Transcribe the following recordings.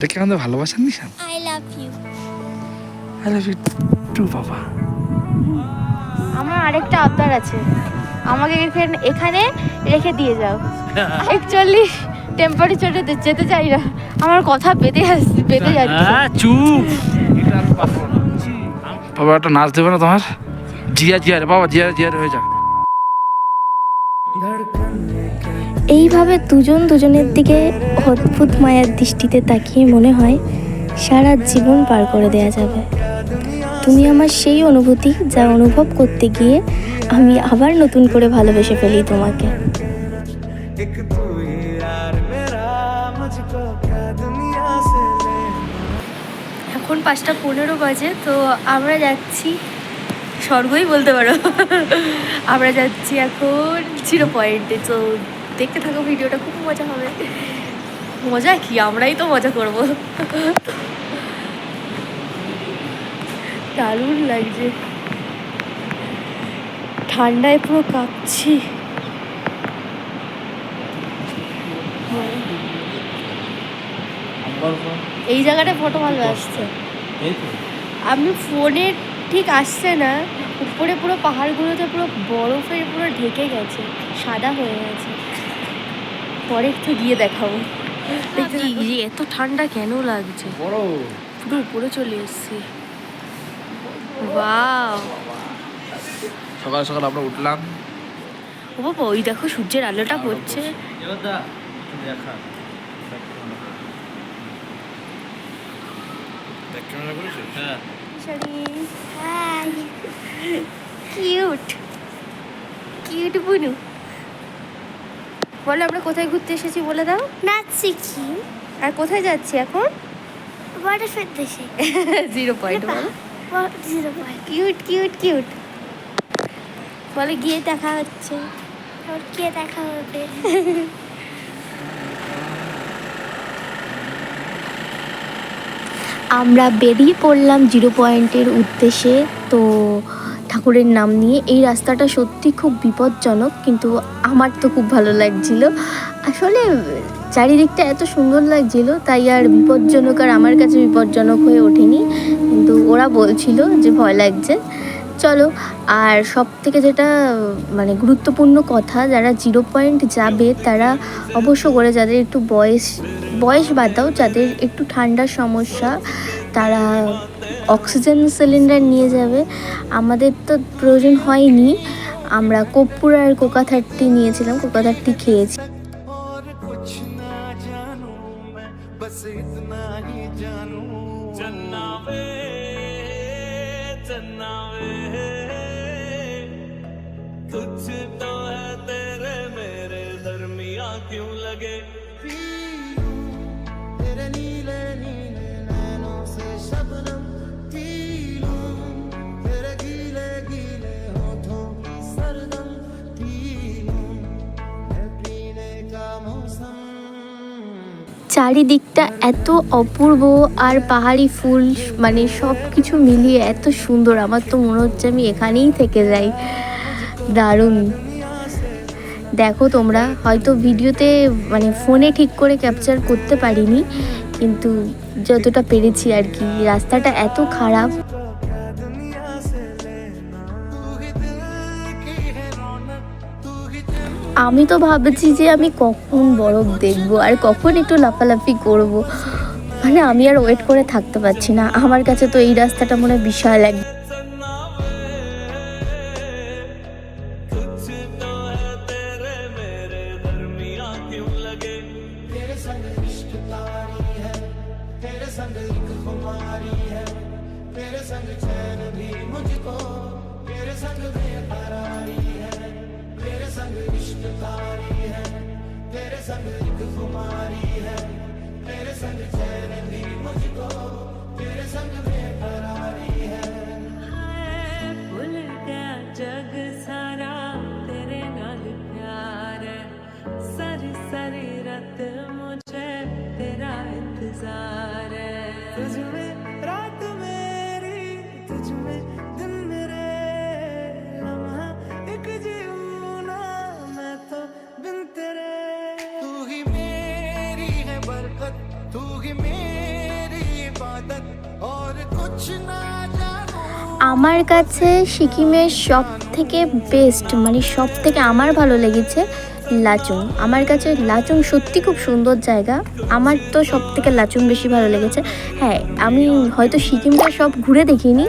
এটা কি আমাদের ভালোবাসার নিশান? I love you. I love you too বাবা। আমার আরেকটা আবদার আছে। আমাকে এখানে এখানে রেখে দিয়ে যাও। একচল্লিশ টেম্পারেচারে যেতে চাই না। আমার কথা বেঁধে আসছে বেঁধে যাচ্ছে। চুপ। বাবা। একটা নাচ দেবে না তোমার? জিয়া জিয়া রে বাবা জিয়া জিয়া রে হয়ে যাক। এইভাবে দুজন দুজনের দিকে অদ্ভুত মায়ার দৃষ্টিতে তাকিয়ে মনে হয় সারা জীবন পার করে দেয়া যাবে। তুমি আমার সেই অনুভূতি যা অনুভব করতে গিয়ে আমি আবার নতুন করে ভালোবেসে ফেলি তোমাকে। এখন পাঁচটা পনেরো বাজে তো আমরা যাচ্ছি স্বর্গই বলতে পারো। আমরা যাচ্ছি এখন জিরো পয়েন্টে তো দেখতে থাকো ভিডিওটা খুব মজা হবে। মজা কি? আমরাই তো মজা করব। দারুণ লাগছে। ঠান্ডায় পুরো কাঁপছি। এই জায়গাটা ফটো ভালো আসছে। আমি ফোনে ঠিক আসছে না। উপরে পুরো পাহাড়গুলোতে পুরো বরফের পুরো ঢেকে গেছে সাদা হয়ে গেছে। পরে একটু গিয়ে দেখাবো। দেখতে থাকো। এত ঠান্ডা কেন লাগছে? পুরো উপরে চলে এসেছি। সকাল সকাল আমরা উঠলাম। ও বাবা ওই দেখো সূর্যের আলোটা পড়ছে। দেখা। হ্যাঁ। High cute. কিউট বুনু। বলো আমরা কোথায় ঘুরতে এসেছি বলে দাও। নাচ শিখছি আর কোথায় যাচ্ছি এখন? বরফের দেশে। Zero point zero point cute cute cute বলে গিয়ে দেখা হচ্ছে। ওর কে দেখা হবে। আমরা বেরিয়ে পড়লাম জিরো পয়েন্টের উদ্দেশ্যে তো ঠাকুরের নাম নিয়ে এই রাস্তাটা সত্যি খুব বিপজ্জনক, কিন্তু আমার তো খুব ভালো লাগছিল। আসলে চারিদিকটা এত সুন্দর লাগছিল, তাই আর বিপজ্জনক আর আমার কাছে বিপজ্জনক হয়ে ওঠেনি। কিন্তু ওরা বলছিল যে ভয় লাগছে। চলো, আর সব থেকে যেটা মানে গুরুত্বপূর্ণ কথা, যারা জিরো পয়েন্ট যাবে, তারা অবশ্য করে যাদের একটু বয়স বয়স বাদ দাও, যাদের একটু ঠান্ডার সমস্যা, তারা অক্সিজেন সিলিন্ডার নিয়ে যাবে আমাদের তো প্রয়োজন হয়নি আমরা কর্পূর আর কোকা থার্টি নিয়েছিলাম কোকা থার্টি খেয়েছি और कुछ চারিদিকটা এত অপূর্ব আর পাহাড়ি ফুল মানে সব কিছু মিলিয়ে এত সুন্দর। আমার তো মনে হচ্ছে আমি এখানেই থেকে যাই। দারুণ। দেখো তোমরা, হয়তো ভিডিওতে মানে ফোনে ঠিক করে ক্যাপচার করতে পারিনি, কিন্তু যতটা পেরেছি আর কি। রাস্তাটা এত খারাপ। আমি তো ভাবছি যে আমি কখন বরফ দেখবো আর কখন একটু লাফালাফি করব মানে আমি আর ওয়েট করে থাকতে পারছি না আমার কাছে তো এই রাস্তাটা মনে হয় বিশাল এক कुछ तो है तेरे मेरे दरमिया क्यों लगे तेरे संग इश्क तारी है तेरे संग एक खुमारी है तेरे संग चैन भी मुझको तेरे संग बेकरारी है तेरे संग इश्क तारी है तेरे संग एक है तेरे संग चैन मुझको तेरे संग बेकरारी है जग सारा, तेरे नाल प्यार है। सारी सारी, रात मुझे तेरा इंतज़ार। আমার কাছে সিকিমের সব থেকে বেস্ট মানে সব থেকে আমার ভালো লেগেছে লাচুং। আমার কাছে লাচুং সত্যি খুব সুন্দর জায়গা। আমার তো সব থেকে লাচুং বেশি ভালো লেগেছে। হ্যাঁ আমি হয়তো সিকিমটা সব ঘুরে দেখিনি,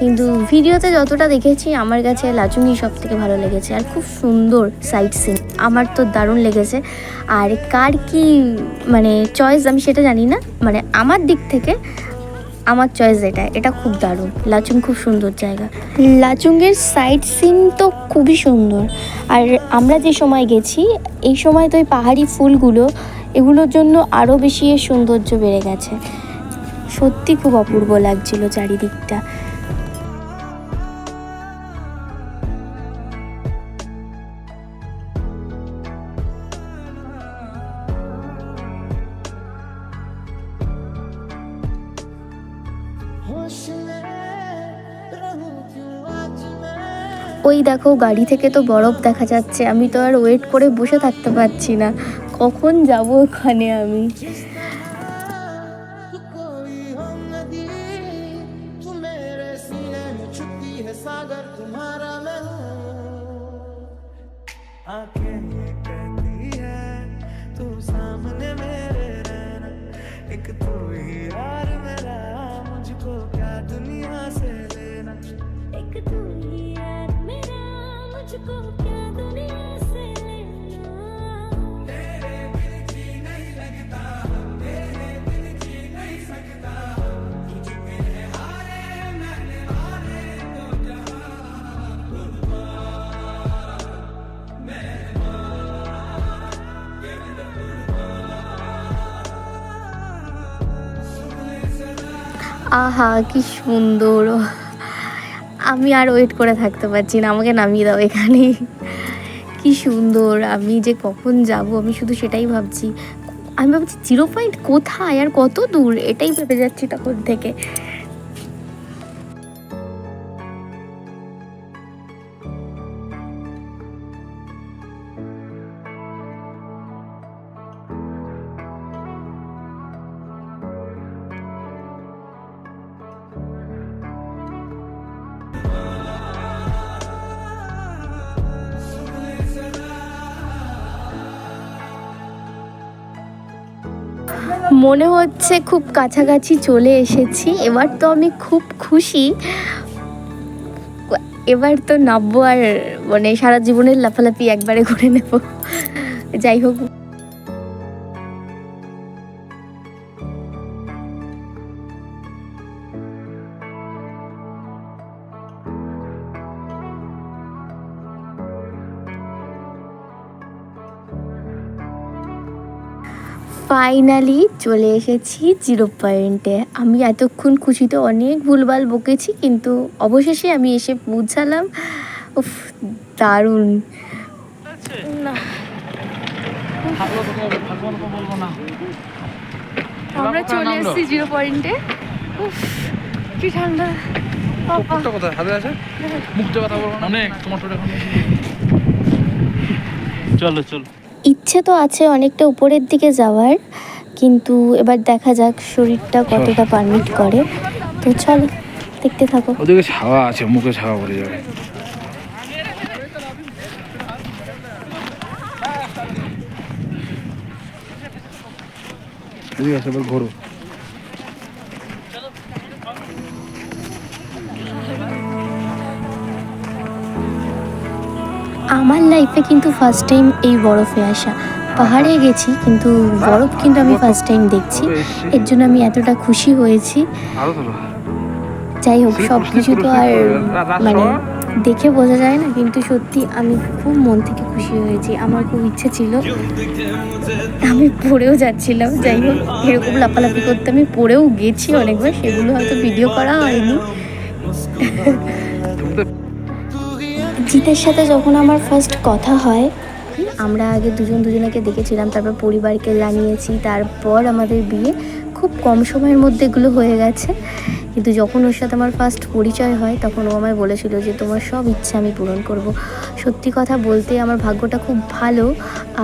কিন্তু ভিডিওতে যতটা দেখেছি, আমার কাছে লাচুংই সব থেকে ভালো লেগেছে। আর খুব সুন্দর সাইট সিন আমার তো দারুণ লেগেছে। আর কার কি মানে চয়েস আমি সেটা জানি না। মানে আমার দিক থেকে আমার চয়েস এটা এটা খুব দারুণ। লাচুং খুব সুন্দর জায়গা। লাচুংয়ের সাইড সিন তো খুবই সুন্দর। আর আমরা যে সময় গেছি, এই সময় তো ওই পাহাড়ি ফুলগুলো, এগুলোর জন্য আরও বেশি এর সৌন্দর্য বেড়ে গেছে। সত্যি খুব অপূর্ব লাগছিল চারিদিকটা। ওই দেখো গাড়ি থেকে তো বরফ দেখা যাচ্ছে আমি তো আর ওয়েট করে বসে থাকতে পারছি না কখন যাব ওখানে আমি कोई हम আহা কি সুন্দর আমি আর ওয়েট করে থাকতে পারছি না, আমাকে নামিয়ে দাও এখানে কি সুন্দর, আমি যে কখন যাব, আমি শুধু সেটাই ভাবছি। আমি ভাবছি, জিরো পয়েন্ট কোথায় আর কত দূর? এটাই ভেবে যাচ্ছি তখন থেকে। মনে হচ্ছে খুব কাছাকাছি চলে এসেছি। এবার তো আমি খুব খুশি। এবার তো নামবো আর মানে সারা জীবনের লাফালাফি একবারে করে নেব। যাই হোক। ফাইনালি চলে এসেছি জিরো পয়েন্টে। আমি এতক্ষণ খুশিতে অনেক ভুলভাল বকেছি কিন্তু অবশেষে আমি এসে পৌঁছালাম। উফ দারুণ। আমরা চলে এসেছি জিরো পয়েন্টে। উফ কি ঠান্ডা। কোথায়? হাতে আছে? মুখটা কথা বলব না। অনেক তোমার চলো চলো। ইচ্ছে তো আছে অনেকটা উপরের দিকে যাওয়ার কিন্তু এবার দেখা যাক শরীরটা কতটা পারমিট করে। তো চলো দেখতে থাকো। ওদিকে ছাওয়া আছে মুখে ছাওয়া পড়ে যাবে। এদিকে আছে ঘোরো। আমার লাইফে কিন্তু ফার্স্ট টাইম এই বরফে আসা। পাহাড়ে গেছি কিন্তু বরফ কিন্তু আমি ফার্স্ট টাইম দেখছি। এর জন্য আমি এতটা খুশি হয়েছি। যাই হোক সব কিছু তো আর মানে দেখে বোঝা যায় না কিন্তু সত্যি আমি খুব মন থেকে খুশি হয়েছি। আমার খুব ইচ্ছে ছিল। আমি পড়েও যাচ্ছিলাম যাই হোক এরকম লাফালাফি করতে আমি পড়েও গেছি অনেকবার সেগুলো হয়তো ভিডিও করা হয়নি। জিতের সাথে যখন আমার ফার্স্ট কথা হয়, আমরা আগে দুজন দুজনকে দেখেছিলাম, তারপর পরিবারকে জানিয়েছি, তারপর আমাদের বিয়ে খুব কম সময়ের মধ্যে এগুলো হয়ে গেছে। কিন্তু যখন ওর সাথে আমার ফার্স্ট পরিচয় হয়, তখন ও আমায় বলেছিল যে, তোমার সব ইচ্ছা আমি পূরণ করব। সত্যি কথা বলতে আমার ভাগ্যটা খুব ভালো,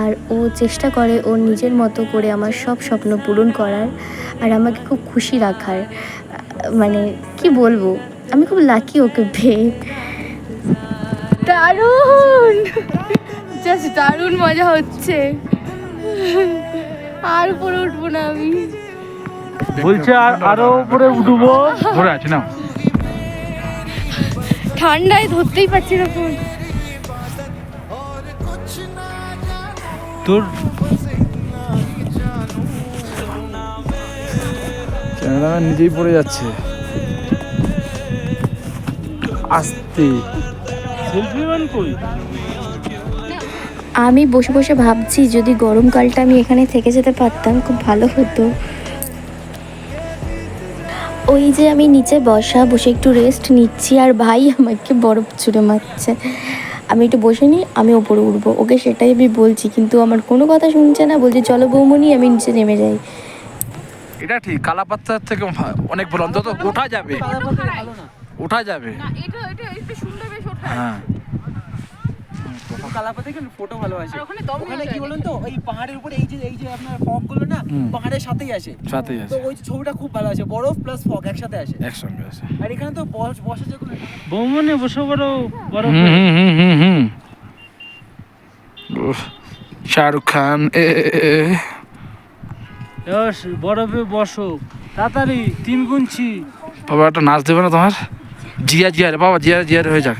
আর ও চেষ্টা করে ও নিজের মতো করে আমার সব স্বপ্ন পূরণ করার, আর আমাকে খুব খুশি রাখার। মানে কি বলব? আমি খুব লাকি ওকে পেয়ে। দারুণ। জাস্ট দারুণ মজা হচ্ছে। আর উপরে উঠবো না আমি। বলছে আর আরও উপরে উঠবো। ধরে আছে না ঠান্ডায় ধরতেই পারছি না ফোন তোর ক্যামেরাম্যান নিজেই পড়ে যাচ্ছে। আস্তে। কই আমি বসে বসে ভাবছি যদি গরমকালটা আমি এখানে থেকে যেতে পারতাম খুব ভালো হতো। ওই যে আমি নিচে বসা বসে একটু রেস্ট নিচ্ছি আর ভাই আমাকে বরফ ছুঁড়ে মারছে। আমি একটু বসে নিই আমি ওপরে উঠবো। ওকে সেটাই আমি বলছি কিন্তু আমার কোনো কথা শুনছে না বলছে চলো বৌমনি আমি নিচে নেমে যাই। এটা ঠিক কালাপাত্তার থেকে অনেক ভালো অন্তত ওঠা যাবে। ওঠা যাবে। হ্যাঁ। কালাপা থেকে ফটো ভালো আসে। ওখানে কি বলুন তো ওই পাহাড়ের উপরে এই যে এই যে আপনার ফগগুলো না পাহাড়ের সাথেই আসে। সাথেই তো আছে ওই ছবিটা খুব ভালো আসে বরফ প্লাস ফগ একসাথে আসে। একসঙ্গে আছে আর এখানে তো বস- বসা যে বৌমনে বসে বড় বড় হুম হুম হুম শাহরুখ খান এ। বরফে বসো। তাড়াতাড়ি তিন গুনছি। বাবা একটা নাচ দেবে না তোমার? জিয়া জিয়া রে বাবা জিয়া জিয়া হয়ে যাক।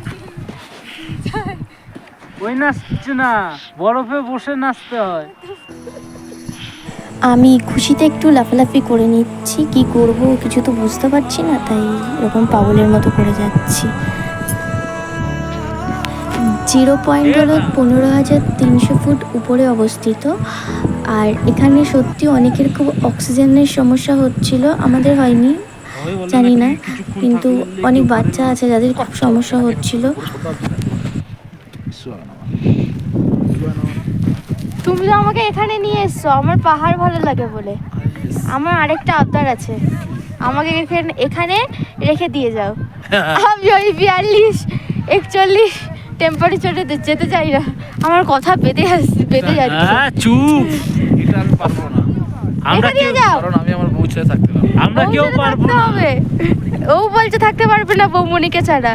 ওই নাচছে না বরফে বসে নাচতে হয়। আমি খুশিতে একটু লাফালাফি করে নিচ্ছি কি করব কিছু তো বুঝতে পারছি না তাই এরকম পাগলের মতো করে যাচ্ছি। জিরো পয়েন্ট হলো পনেরো হাজার তিনশো ফুট উপরে অবস্থিত আর এখানে সত্যি অনেকের খুব অক্সিজেনের সমস্যা হচ্ছিল আমাদের হয়নি। জানি না কিন্তু অনেক বাচ্চা আছে যাদের খুব সমস্যা হচ্ছিল। তুমি তো আমাকে এখানে নিয়ে এসছো আমার পাহাড় ভালো লাগে বলে। আমার আরেকটা আবদার আছে। আমাকে এখানে এখানে রেখে দিয়ে যাও। আমি ওই বিয়াল্লিশ একচল্লিশ টেম্পারেচারে যেতে চাই না। আমার কথা বেঁধে আসছে বেঁধে যাচ্ছে। হ্যাঁ চুপ। এটা আমি পারব না। আমরা কেউ কারণ আমি আমার বউ ছেড়ে থাকতে পারব আমরা কেউ পারব না। হবে। ও বলছে থাকতে পারবে না বৌমনিকে ছাড়া।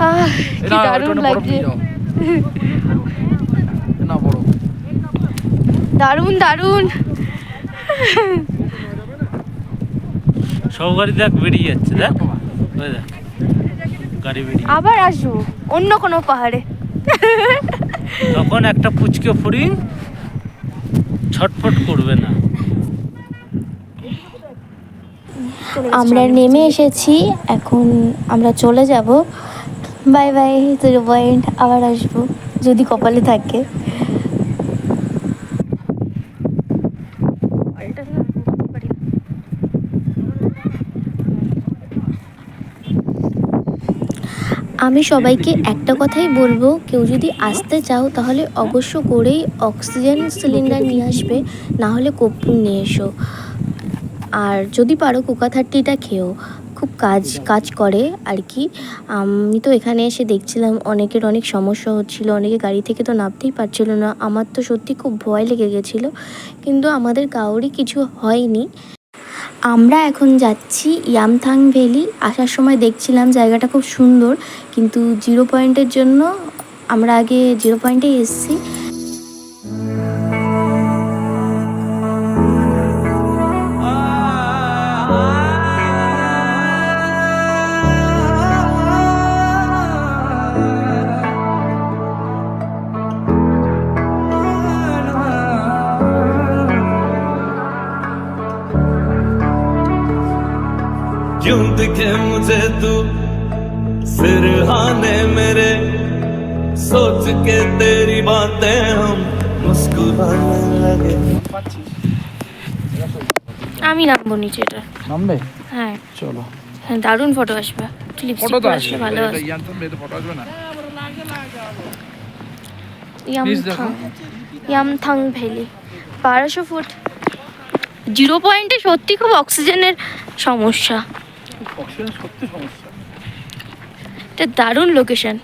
আহ, কি এটা দারুণ লাগছে। না বড়। দারুণ দারুণ। সব গাড়ি দেখ বেরিয়ে যাচ্ছে দেখ। দেখ গাড়ি বেরিয়ে আবার আসব অন্য কোনো পাহাড়ে। তখন একটা পুচকে ফড়িং ছটফট করবে না। আমরা নেমে এসেছি, এখন আমরা চলে যাব। বাই বাই জিরো পয়েন্ট আবার আসব, যদি কপালে থাকে। আমি সবাইকে একটা কথাই বলব, কেউ যদি আসতে চাও তাহলে অবশ্য করেই অক্সিজেন সিলিন্ডার নিয়ে আসবে, না হলে কর্পূর নিয়ে এসো। আর যদি পারো কোকা থার্টিটা খেও, খুব কাজ কাজ করে আর কি। আমি তো এখানে এসে দেখছিলাম অনেকের অনেক সমস্যা হচ্ছিল, অনেকে গাড়ি থেকে তো নামতেই পারছিল না। আমার তো সত্যি খুব ভয় লেগে গেছিল, কিন্তু আমাদের কাউরই কিছু হয়নি। আমরা এখন যাচ্ছি ইয়ামথাং ভ্যালি। আসার সময় দেখছিলাম জায়গাটা খুব সুন্দর, কিন্তু জিরো পয়েন্টের জন্য আমরা আগে জিরো পয়েন্টে এসেছি। আমি নামবো নিচে এটা। নামবে? হ্যাঁ। চলো। হ্যাঁ দারুণ ফটো আসবে। ফটো তো আসবে ভালো আসবে ফটো আসবে না? ইয়ামথাং ইয়ামথাং ভ্যালি বারোশো ফুট। জিরো পয়েন্টে সত্যি খুব অক্সিজেনের সমস্যা। এটা দারুণ লোকেশন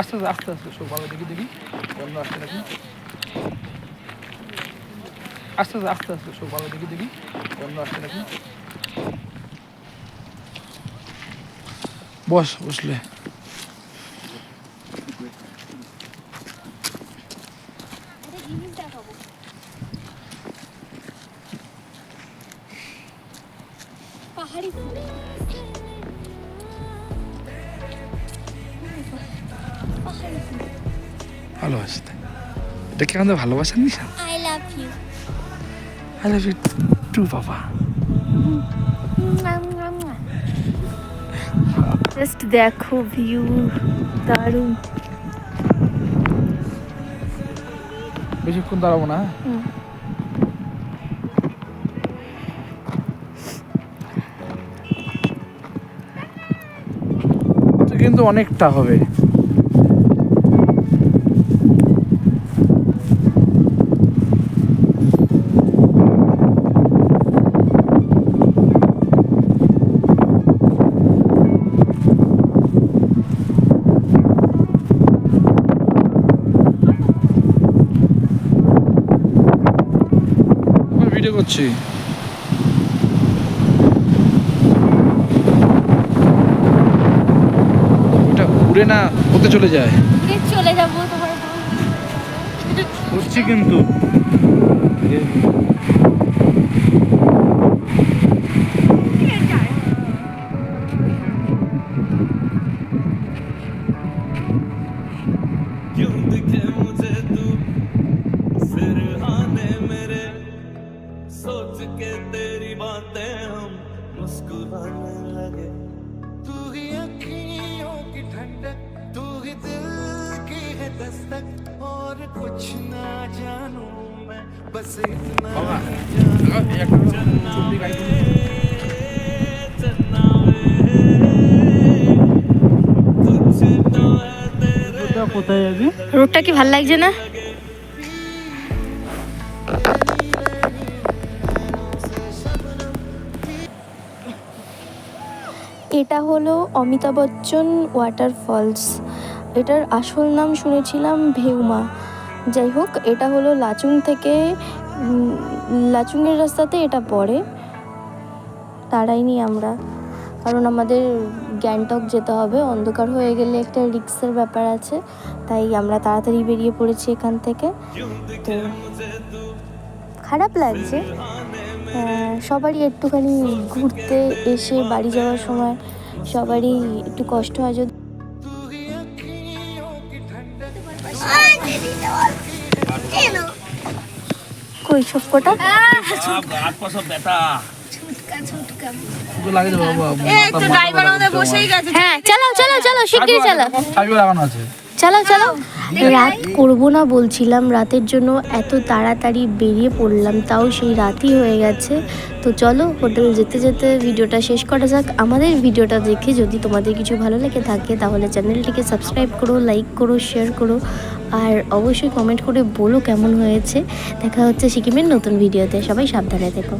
আস্তে আস্তে আস্তে সব ভালো দেখি দেখি। নাকি? আস্তে আস্তে আস্তে আস্তে, সব ভালো, দেখি দেখি। গন্ধ আসছে নাকি? বস, বসলে। ভালোবাসতে এটা কি আমাদের ভালোবাসার নিশা আই লাভ ইউ টু বাবা। জাস্ট দেখো ভিউ দারুণ। বেশিক্ষণ দাঁড়াবো না হ্যাঁ? কিন্তু অনেকটা হবে। ভিডিও ওটা উড়ে না ওতে চলে যায়? চলে যাব তোমার করছি কিন্তু। दस्तक और कुछ ना जानू मैं बस इतना ही जानना वे, चन्ना वे, कुछ तो है तेरे কোথায় যাবি রোডটা কি ভাল লাগছে না এটা হলো অমিতাভ বচ্চন ওয়াটারফলস এটার আসল নাম শুনেছিলাম ভেউমা। যাই হোক এটা হলো লাচুং থেকে লাচুংয়ের রাস্তাতে এটা পড়ে। তাড়াইনি আমরা। কারণ আমাদের গ্যাংটক যেতে হবে, অন্ধকার হয়ে গেলে একটা রিক্সের ব্যাপার আছে, তাই আমরা তাড়াতাড়ি বেরিয়ে পড়েছি এখান থেকে। তো খারাপ লাগছে। সবারই একটুখানি ঘুরতে এসে বাড়ি যাওয়ার সময় সবারই একটু কষ্ট হয় যদি কই বসেই গেছে হ্যাঁ চালাও চালাও চালাও শিগগিরই চালাও। লাগানো আছে। চালাও চালাও রাত করব না বলছিলাম রাতের জন্য এত তাড়াতাড়ি বেরিয়ে পড়লাম তাও সেই রাতই হয়ে গেছে। তো চলো হোটেল যেতে যেতে ভিডিওটা শেষ করা যাক। আমাদের ভিডিওটা দেখে যদি তোমাদের কিছু ভালো লেগে থাকে তাহলে চ্যানেলটিকে সাবস্ক্রাইব করো লাইক করো শেয়ার করো আর অবশ্যই কমেন্ট করে বলো কেমন হয়েছে। দেখা হচ্ছে সিকিমের নতুন ভিডিওতে। সবাই সাবধানে থেকো।